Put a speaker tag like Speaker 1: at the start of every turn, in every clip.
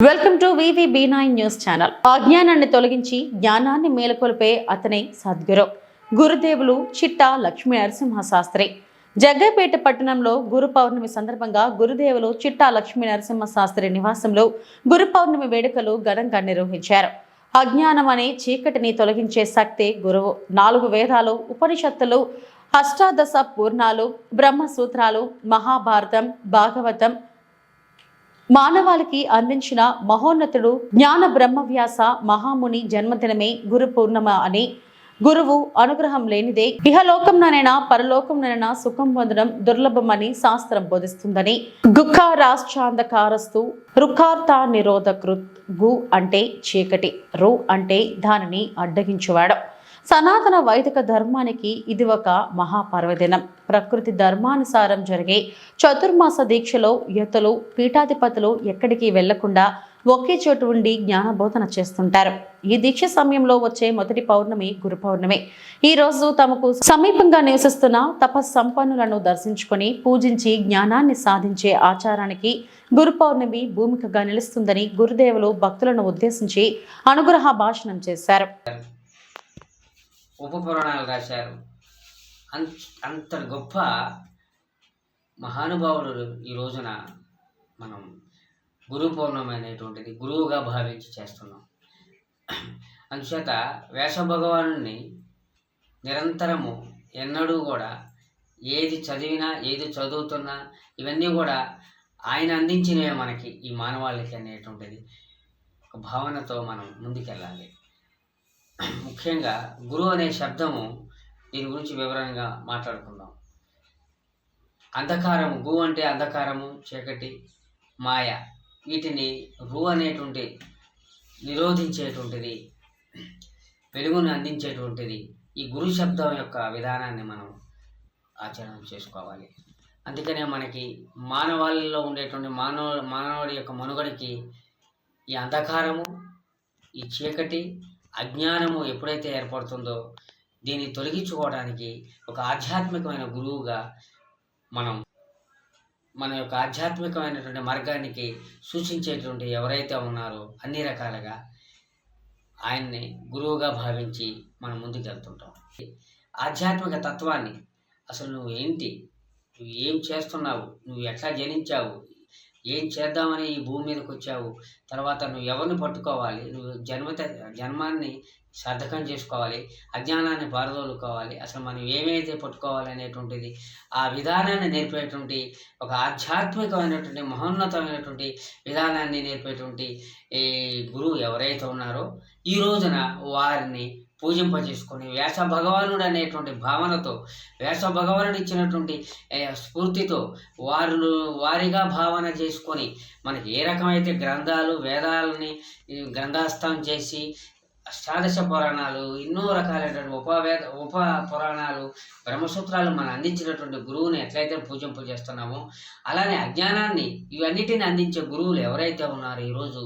Speaker 1: Welcome to V V nine news channel. అజ్ఞానాన్ని తొలగించి జ్ఞానాన్ని మేలుకొల్పే అతనే సద్గురు. గురుదేవులు చిట్టా లక్ష్మీ నరసింహ శాస్త్రి జగ్గైపేట పట్టణంలో గురు పౌర్ణమి సందర్భంగా గురుదేవులు చిట్టా లక్ష్మీ నరసింహ శాస్త్రి నివాసంలో గురు పౌర్ణమి వేడుకలు ఘనంగా నిర్వహించారు. అజ్ఞానం అనే చీకటిని తొలగించే శక్తి గురువు. నాలుగు వేదాలు ఉపనిషత్తులు అష్టాదశ పూర్ణాలు బ్రహ్మ సూత్రాలు మహాభారతం భాగవతం మానవాళికి అందించిన మహోన్నతుడు జ్ఞాన బ్రహ్మవ్యాస మహాముని జన్మదినమే గురు పూర్ణమ అని గురువు అనుగ్రహం లేనిదే ఇహలోకంలోనైనా పరలోకంలోనైనా సుఖం పొందడం దుర్లభమని శాస్త్రం బోధిస్తుందని గుఖారాశ్చాంధకారస్తు రుకార్త నిరోధకృత్ గు అంటే చీకటి రు అంటే దానిని అడ్డగించువాడు. సనాతన వైదిక ధర్మానికి ఇది ఒక మహాపర్వదినం. ప్రకృతి ధర్మానుసారం జరిగే చతుర్మాస దీక్షలో యతలు పీఠాధిపతులు ఎక్కడికి వెళ్ళకుండా ఒకే చోటు ఉండి జ్ఞానబోధన చేస్తుంటారు. ఈ దీక్ష సమయంలో వచ్చే మొదటి పౌర్ణమి గురు పౌర్ణమి. ఈ రోజు తమకు సమీపంగా నివసిస్తున్న తపస్సంపన్నులను దర్శించుకొని పూజించి జ్ఞానాన్ని సాధించే ఆచారానికి గురు పౌర్ణమి భూమికగా నిలుస్తుందని గురుదేవులు భక్తులను ఉద్దేశించి అనుగ్రహ భాషణం చేశారు.
Speaker 2: ఉపపురాణాలు రాశారు. అంత అంత గొప్ప మహానుభావుడు ఈ రోజున మనం గురు పౌర్ణమి అనేటువంటిది గురువుగా భావించి చేస్తున్నాం. అందుచేత వేష భగవాను నిరంతరము ఎన్నడూ కూడా ఏది చదివినా ఏది చదువుతున్నా ఇవన్నీ కూడా ఆయన అందించినవే మనకి ఈ మానవాళికి అనేటువంటిది ఒక భావనతో మనం ముందుకెళ్ళాలి. ముఖ్యంగా గురువు అనే శబ్దము దీని గురించి వివరంగా మాట్లాడుకుందాం. అంధకారము గు అంటే అంధకారము చీకటి మాయ. వీటిని రు అనేటువంటి నిరోధించేటువంటిది వెలుగును అందించేటువంటిది ఈ గురు శబ్దం యొక్క విధానాన్ని మనం ఆచరణ చేసుకోవాలి. అందుకనే మనకి మానవాళిలో ఉండేటువంటి మానవ మానవుడి యొక్క మనుగడికి ఈ అంధకారము ఈ చీకటి అజ్ఞానము ఎప్పుడైతే ఏర్పడుతుందో దీన్ని తొలగించుకోవడానికి ఒక ఆధ్యాత్మికమైన గురువుగా మనం మన యొక్క ఆధ్యాత్మికమైనటువంటి మార్గానికి సూచించేటువంటి ఎవరైతే ఉన్నారో అన్ని రకాలుగా ఆయన్ని గురువుగా భావించి మనం ముందుకెళ్తుంటాం. ఆధ్యాత్మిక తత్వాన్ని అసలు నువ్వు ఏంటి? నువ్వు ఏం చేస్తున్నావు? నువ్వు ఎట్లా జనించావు? ఏం చేద్దామని ఈ భూమి మీదకి వచ్చావు? తర్వాత నువ్వు ఎవరిని పట్టుకోవాలి? నువ్వు జన్మత జన్మాన్ని సార్థకం చేసుకోవాలి అజ్ఞానాన్ని పారదోలుకోవాలి అసలు మనం ఏమైతే పట్టుకోవాలి అనేటువంటిది ఆ విధానాన్ని నేర్పేటువంటి ఒక ఆధ్యాత్మికమైనటువంటి మహోన్నతమైనటువంటి విధానాన్ని నేర్పేటువంటి ఈ గురువు ఎవరైతే ఉన్నారో ఈ రోజున వారిని పూజింపజేసుకొని వ్యాస భగవానుడు అనేటువంటి భావనతో వ్యాస భగవానుడు ఇచ్చినటువంటి స్ఫూర్తితో వారు వారిగా భావన చేసుకొని మనకి ఏ రకమైతే గ్రంథాలు వేదాలని ఈ, గ్రంథాస్థం చేసి అష్టాదశ పురాణాలు ఎన్నో రకాలైనటువంటి ఉపవేద ఉప పురాణాలు బ్రహ్మసూత్రాలు మనం అందించినటువంటి గురువుని ఎట్లయితే పూజింపు చేస్తున్నామో అలానే అజ్ఞానాన్ని ఇవన్నిటిని అందించే గురువులు ఎవరైతే ఉన్నారో ఈరోజు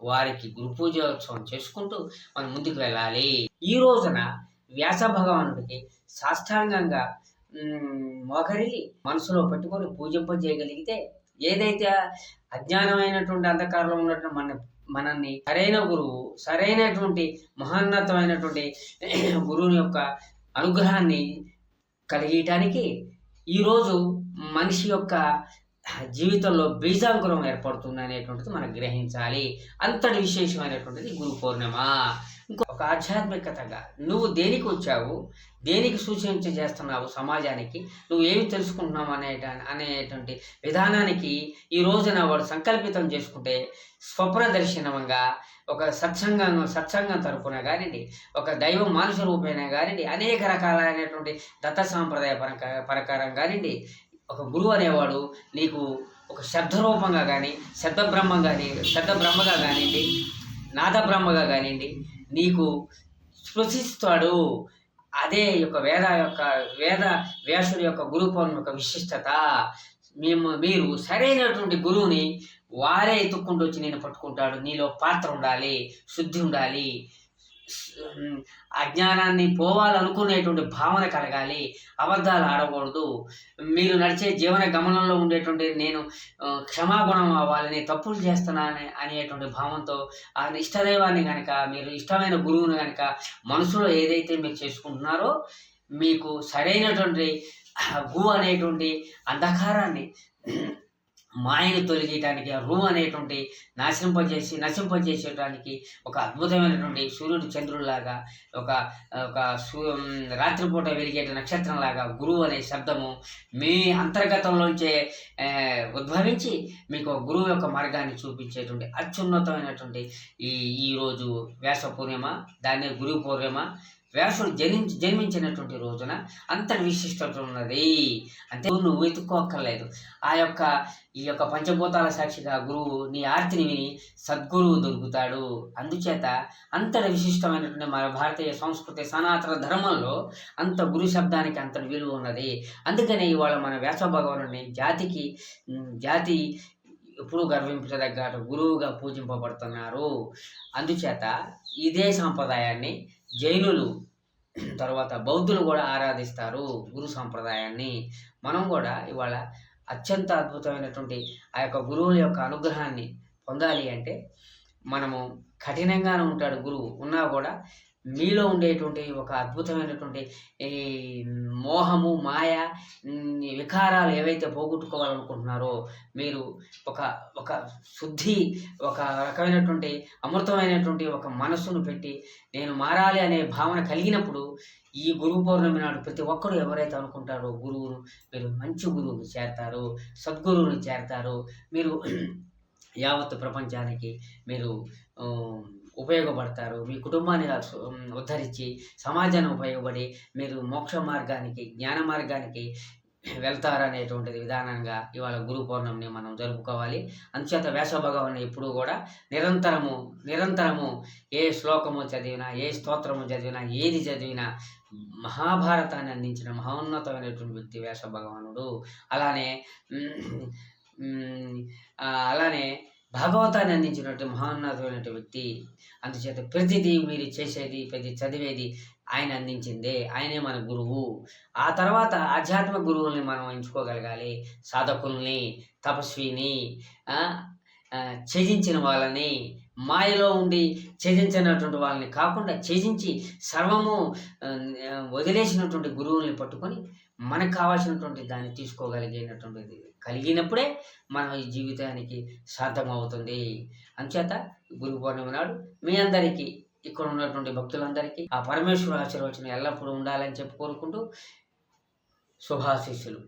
Speaker 2: వారికి గురు పూజోత్సవం చేసుకుంటూ మనం ముందుకు వెళ్ళాలి. ఈ రోజున వ్యాస భగవానుడికి సాష్టాంగంగా మ్, మోకరిల్లి మనసులో పెట్టుకొని పూజింపజేయగలిగితే ఏదైతే అజ్ఞానమైనటువంటి అంధకారంలో ఉన్నటువంటి మన మనల్ని సరైన గురువు సరైనటువంటి మహోన్నతమైనటువంటి గురువుని యొక్క అనుగ్రహాన్ని కలిగియటానికి ఈరోజు మనిషి యొక్క జీవితంలో బీజాంకురం ఏర్పడుతుంది అనేటువంటిది మనం గ్రహించాలి. అంతటి విశేషమైనటువంటిది గురు పౌర్ణిమ. ఇంకొక ఆధ్యాత్మికతగా నువ్వు దేనికి వచ్చావు? దేనికి సూచించ చేస్తున్నావు సమాజానికి? నువ్వు ఏమి తెలుసుకుంటున్నావు అనే అనేటువంటి విధానానికి ఈ రోజున వాడు సంకల్పితం చేసుకుంటే స్వప్న దర్శనంగా ఒక సత్సంగం సత్సంగం తరపున కానివ్వండి ఒక దైవ మానుష రూపేణ కానివ్వండి అనేక రకాలైనటువంటి దత్త సాంప్రదాయ పరక ప్రకారం కానివ్వండి ఒక గురువు అనేవాడు నీకు ఒక శబ్ద రూపంగా కానీ శబ్ద బ్రహ్మం కానీ శబ్ద బ్రహ్మగా కానివ్వండి నాద బ్రహ్మగా కానివ్వండి నీకు స్పృశిస్తాడు అదే యొక్క వేద యొక్క వేద వ్యాసుడి యొక్క గురుపౌర్ణమి యొక్క విశిష్టత. మేము మీరు సరైనటువంటి గురువుని వారే ఎత్తుక్కుంటూ వచ్చి నేను పట్టుకుంటాడు. నీలో పాత్ర ఉండాలి శుద్ధి ఉండాలి. అజ్ఞానాన్ని పోవాలనుకునేటువంటి భావన కలగాలి. అబద్ధాలు ఆడకూడదు. మీరు నడిచే జీవన గమనంలో ఉండేటువంటి నేను క్షమాగుణం అవ్వాలని తప్పులు చేస్తున్నానని అనేటువంటి భావంతో ఆ ఇష్టదైవాన్ని కనుక మీరు ఇష్టమైన గురువుని కనుక మనసులో ఏదైతే మీరు చేసుకుంటున్నారో మీకు సరైనటువంటి భూ అనేటువంటి అంధకారాన్ని మాయను తొలగించడానికి రూ అనేటువంటి నాశింపజేసి నశింపజేసేటానికి ఒక అద్భుతమైనటువంటి సూర్యుడు చంద్రుడిలాగా ఒక ఒక సూ రాత్రిపూట వెలిగే నక్షత్రంలాగా గురువు అనే శబ్దము మీ అంతర్గతంలోంచే ఉద్భవించి మీకు గురువు యొక్క మార్గాన్ని చూపించేటువంటి అత్యున్నతమైనటువంటి ఈ ఈరోజు వ్యాస పూర్ణిమ దాన్నే గురు పూర్ణిమ వ్యాసుడు జన్మించి జన్మించినటువంటి రోజున అంతటి విశిష్టత ఉన్నది. అంటే నువ్వు వెతుక్కోక్కర్లేదు. ఆ యొక్క ఈ యొక్క పంచభూతాల సాక్షిగా గురువు నీ ఆర్తిని విని సద్గురువు దొరుకుతాడు. అందుచేత అంతటి విశిష్టమైనటువంటి మన భారతీయ సంస్కృతి సనాతన ధర్మంలో అంత గురు శబ్దానికి అంత విలువ ఉన్నది. అందుకనే ఇవాళ మన వ్యాస భగవానుని జాతికి జాతి ఎప్పుడూ గర్వించదగ్గ గురువుగా పూజింపబడుతున్నారు. అందుచేత ఇదే సాంప్రదాయాన్ని జైనులు తర్వాత బౌద్ధులు కూడా ఆరాధిస్తారు గురు సాంప్రదాయాన్ని. మనం కూడా ఇవాళ అత్యంత అద్భుతమైనటువంటి ఆ యొక్క గురువుల యొక్క అనుగ్రహాన్ని పొందాలి అంటే మనము కఠినంగానే ఉంటాడు గురువు. ఉన్నా కూడా మీలో ఉండేటువంటి ఒక అద్భుతమైనటువంటి ఈ మోహము మాయ వికారాలు ఏవైతే పోగొట్టుకోవాలనుకుంటున్నారో మీరు ఒక ఒక శుద్ధి ఒక రకమైనటువంటి అమృతమైనటువంటి ఒక మనస్సును పెట్టి నేను మారాలి అనే భావన కలిగినప్పుడు ఈ గురువు పౌర్ణమి నాడు ప్రతి ఒక్కరు ఎవరైతే అనుకుంటారో గురువును మీరు మంచి గురువును చేరతారు సద్గురువుని చేరతారు మీరు యావత్ ప్రపంచానికి మీరు ఉపయోగపడతారు. మీ కుటుంబాన్ని ఉద్ధరించి సమాజాన్ని ఉపయోగపడి మీరు మోక్ష మార్గానికి జ్ఞాన మార్గానికి వెళ్తారనేటువంటిది విధానంగా ఇవాళ గురు పౌర్ణమిని మనం జరుపుకోవాలి. అందుచేత వ్యాస భగవాన్ ఎప్పుడూ కూడా నిరంతరము నిరంతరము ఏ శ్లోకము చదివినా ఏ స్తోత్రము చదివినా ఏది చదివినా మహాభారతాన్ని అందించిన మహోన్నతమైనటువంటి వ్యక్తి వ్యాస భగవానుడు. అలానే అలానే భాగవతాన్ని అందించినటువంటి మహోన్నతమైనటువంటి వ్యక్తి అందుచేత ప్రతిదీ మీరు చేసేది ప్రతి చదివేది ఆయన అందించిందే. ఆయనే మన గురువు. ఆ తర్వాత ఆధ్యాత్మ గురువుల్ని మనం ఎంచుకోగలగాలి. సాధకుల్ని తపస్విని ఛేదించిన వాళ్ళని మాయలో ఉండి ఛేదించినటువంటి వాళ్ళని కాకుండా ఛేదించి సర్వము వదిలేసినటువంటి గురువుల్ని పట్టుకొని మనకు కావాల్సినటువంటి దాన్ని తీసుకోగలిగినటువంటిది కలిగినప్పుడే మన ఈ జీవితానికి సార్థమవుతుంది అంచేత గురు పౌర్ణమి నాడు మీ అందరికీ ఇక్కడ ఉన్నటువంటి భక్తులందరికీ ఆ పరమేశ్వర ఆశీర్వచనం ఎల్లప్పుడూ ఉండాలని చెప్పి కోరుకుంటూ శుభాశీస్సులు.